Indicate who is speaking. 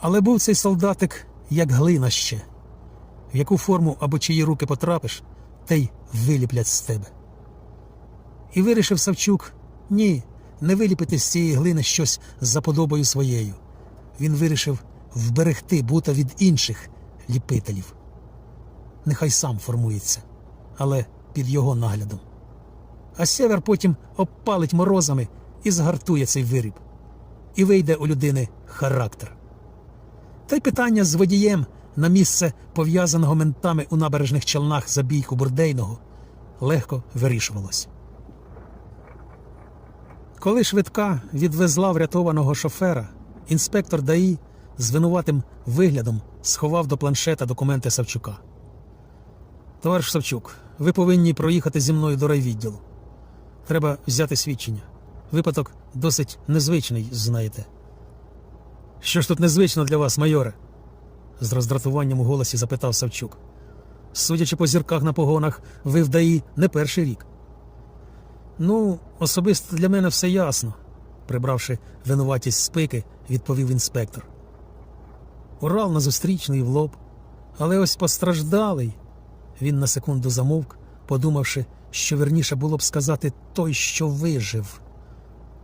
Speaker 1: Але був цей солдатик як глина ще, в яку форму або чиї руки потрапиш, те й виліплять з тебе. І вирішив Савчук ні, не виліпити з цієї глини щось за подобою своєю. Він вирішив вберегти бута від інших ліпителів. Нехай сам формується, але під його наглядом. А север потім обпалить морозами і згартує цей виріб. І вийде у людини характер. Та й питання з водієм на місце пов'язаного ментами у набережних челнах за бійку бурдейного легко вирішувалось. Коли швидка відвезла врятованого шофера, інспектор ДАІ з винуватим виглядом сховав до планшета документи Савчука. Товариш Савчук, ви повинні проїхати зі мною до райвідділу. Треба взяти свідчення. Випадок досить незвичний, знаєте. Що ж тут незвично для вас, майоре? з роздратуванням у голосі запитав Савчук. Судячи по зірках на погонах, ви в ДАІ не перший рік. Ну, особисто для мене все ясно, прибравши винуватість спики, відповів інспектор. Урал на зустрічний в лоб, але ось постраждалий. Він на секунду замовк, подумавши, що верніше було б сказати той, що вижив.